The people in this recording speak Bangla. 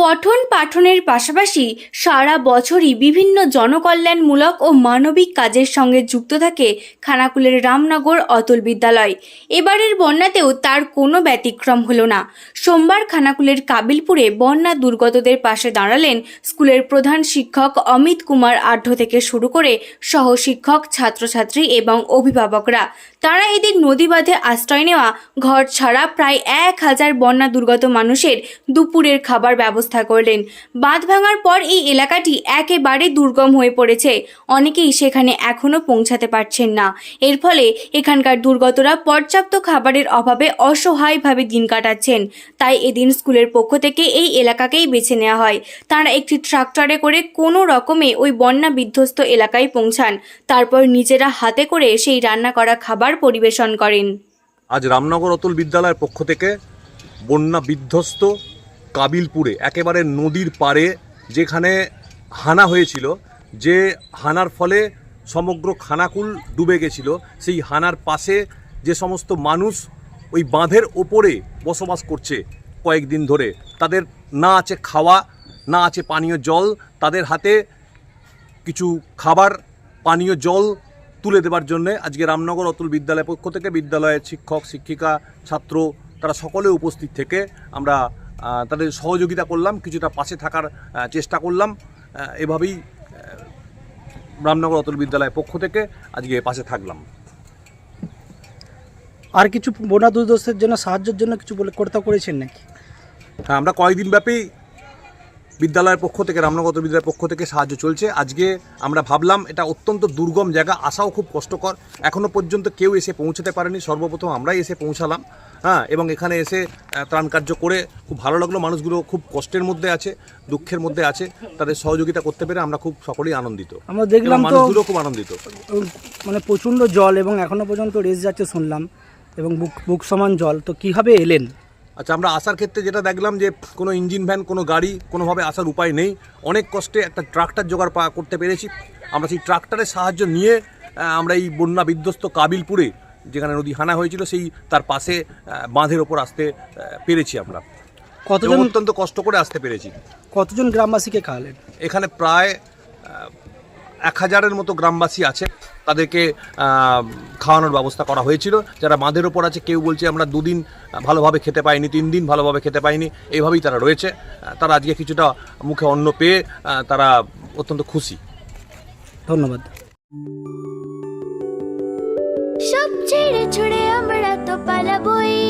পঠন পাঠনের পাশাপাশি সারা বছরই বিভিন্ন জনকল্যাণমূলক ও মানবিক কাজের সঙ্গে যুক্ত থাকে খানাকুলের রামনগর অতুল বিদ্যালয়। এবারের বন্যাতেও তার কোনো ব্যতিক্রম হলো না। সোমবার খানাকুলের কাবিলপুরে বন্যা দুর্গতদের পাশে দাঁড়ালেন স্কুলের প্রধান শিক্ষক অমিত কুমার আঢ্য থেকে শুরু করে সহ শিক্ষক ছাত্রছাত্রী এবং অভিভাবকরা। তারা এদিন নদী বাঁধে আশ্রয় নেওয়া, ঘর ছাড়া প্রায় এক হাজার বন্যা দুর্গত মানুষের দুপুরের খাবার ব্যবস্থা করলেন। বাঁধ ভাঙার পর এই এলাকাটি একেবারে দুর্গম হয়ে পড়েছে। অনেকেই সেখানে এখনও পৌঁছাতে পারছেন না। এর ফলে এখানকার দুর্গতরা পর্যাপ্ত খাবারের অভাবে অসহায়ভাবে দিন কাটাচ্ছেন। তাই এদিন স্কুলের পক্ষ থেকে এই এলাকাকেই বেছে নেওয়া হয়। তারা একটি ট্রাক্টরে করে কোনো রকমে ওই বন্যা বিধ্বস্ত এলাকায় পৌঁছান। তারপর নিজেরা হাতে করে সেই রান্না করা খাবার পরিবেশন করেন। আজ রামনগর অতুল বিদ্যালয়ের পক্ষ থেকে বন্যা বিধ্বস্ত কাবিলপুরে, একেবারে নদীর পাড়ে যেখানে হানা হয়েছিল, যে হানার ফলে সমগ্র খানাকুল ডুবে গেছিল, সেই হানার পাশে যে সমস্ত মানুষ ওই বাঁধের ওপরে বসবাস করছে কয়েকদিন ধরে, তাদের না আছে খাওয়া, না আছে পানীয় জল, তাদের হাতে কিছু খাবার, পানীয় জল তুলে দেবার জন্য আজকে রামনগর অতুল বিদ্যালয়ের পক্ষ থেকে বিদ্যালয়ের শিক্ষক, শিক্ষিকা, ছাত্র, তারা সকলে উপস্থিত থেকে আমরা তাদের সহযোগিতা করলাম কিছুটা পাশে থাকার চেষ্টা করলাম। এভাবেই রামনগর অতল বিদ্যালয়ের পক্ষ থেকে আজকে পাশে থাকলাম। আর কিছু বন্যা দুর্দশের জন্য সাহায্যের জন্য কিছু বলে কর্তা করেছেন নাকি? হ্যাঁ আমরা কয়েকদিন ব্যাপী বিদ্যালয়ের পক্ষ থেকে রামনগর বিদ্যালয়ের পক্ষ থেকে সাহায্য চলছে। আজকে আমরা ভাবলাম এটা অত্যন্ত দুর্গম জায়গা আসাও খুব কষ্টকর। এখনও পর্যন্ত কেউ এসে পৌঁছাতে পারেনি সর্বপ্রথম আমরাই এসে পৌঁছালাম হ্যাঁ এবং এখানে এসে ত্রাণ কার্য করে খুব ভালো লাগল। মানুষগুলো খুব কষ্টের মধ্যে আছে দুঃখের মধ্যে আছে তাদের সহযোগিতা করতে পেরে আমরা খুব সকলেই আনন্দিত। আমরা দেখলাম মানুষগুলো খুব আনন্দিত। মানে প্রচণ্ড জল এবং এখনও পর্যন্ত রেস যাচ্ছে শুনলাম এবং বুক বুক সমান জল। তো কীভাবে এলেন? আচ্ছা আমরা আসার ক্ষেত্রে যেটা দেখলাম যে কোনো ইঞ্জিন ভ্যান কোনো গাড়ি কোনোভাবে আসার উপায় নেই। অনেক কষ্টে একটা ট্রাক্টর জোগাড় পা করতে পেরেছি। আমরা সেই ট্রাক্টরের সাহায্য নিয়ে আমরা এই বন্যা বিধ্বস্ত কাবিলপুরে যেখানে নদী হানা হয়েছিল সেই তার পাশে বাঁধের ওপর আসতে পেরেছি আমরা। কতজন অত্যন্ত কষ্ট করে আসতে পেরেছি। কতজন গ্রামবাসীকে খাওয়ালেন? এখানে প্রায় এক হাজারের মতো গ্রামবাসী আছে তাদেরকে খাওয়ানোর ব্যবস্থা করা হয়েছিল। যারা বাঁধের ওপর আছে কেউ বলছে আমরা দুদিন ভালোভাবে খেতে পাইনি তিন দিন ভালোভাবে খেতে পাইনি এইভাবেই তারা রয়েছে। তারা আজকে কিছুটা মুখে অন্ন পেয়ে তারা অত্যন্ত খুশি। ধন্যবাদ। সব ছেড়ে ছুড়ে আমরা তো পালাবই।